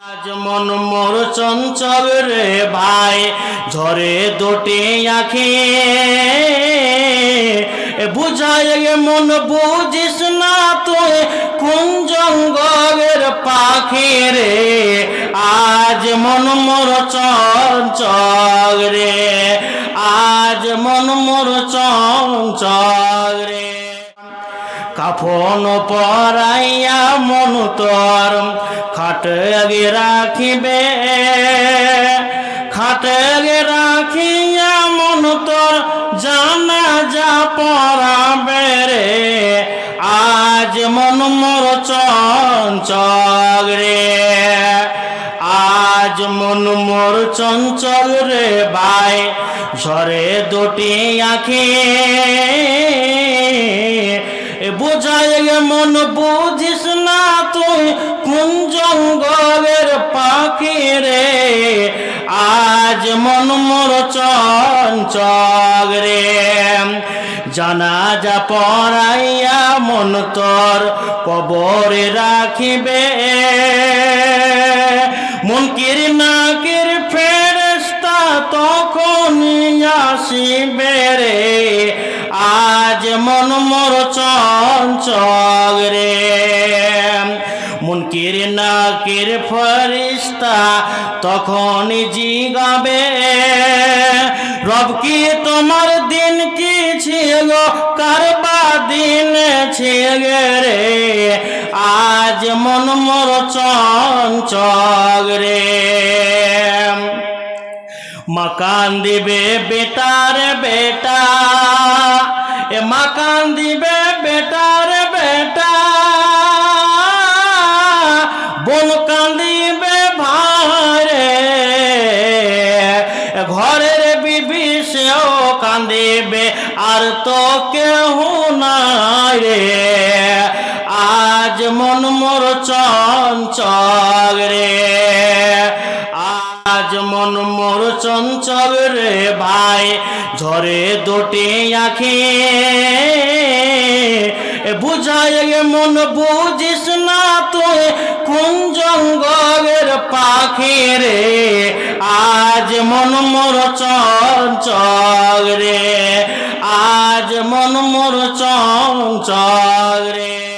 আজ মন মোর চঞ্চল রে ভাই, ঝরে দোটে আখে। বুঝায় মন, বুঝিস না তুই কোন জঙ্গলের পাখি রে? আজ মন মোর চঞ্চল রে, আজ মন মোর চঞ্চল রে। কাফন পরাইয়া মন তোর খাট রাখিবে, খাট রাখিয়া মন তোর জানা যা পরাবে রে। আজ মন মোর চঞ্চল রে, আজ মন মোর চঞ্চল রে ভাই। ঝরে দুটি আখি বোঝায় গে মন বুঝিস না তুই, কোন জঙ্গলের পাখি রে? আজ মন মোর চঞ্চল রে। জানা যা পড়াইয়া মন তোর কবরে রাখিবে। মনকির নাকির ফেরেস্তা তখন আসিবে রে। মন মোর চঞ্চল রে। মুনকির নাকির ফরিস্তা তখন জিগাবে। রব কি তোমার দিন কি ছিল? কারবা দিন ছিল রে? আজ মন মোর চঞ্চল রে। মাকান দিবে বেটার বেটা এ মাকান দিবে বেটার বেটা। বোন কান্দিবে ভারে ঘরের বিবি সেও কান্দিবে, আর তো কেহ নাই রে। আজ মন মোর চঞ্চল রে। আজ মন মোর চঞ্চল রে ভাই, ঝরে দোটে আখি। বুঝায় মন, বুঝিস না তুই কোন জঙ্গলের পাখি রে? আজ মন মোর চঞ্চল রে, আজ মন মোর চঞ্চল রে।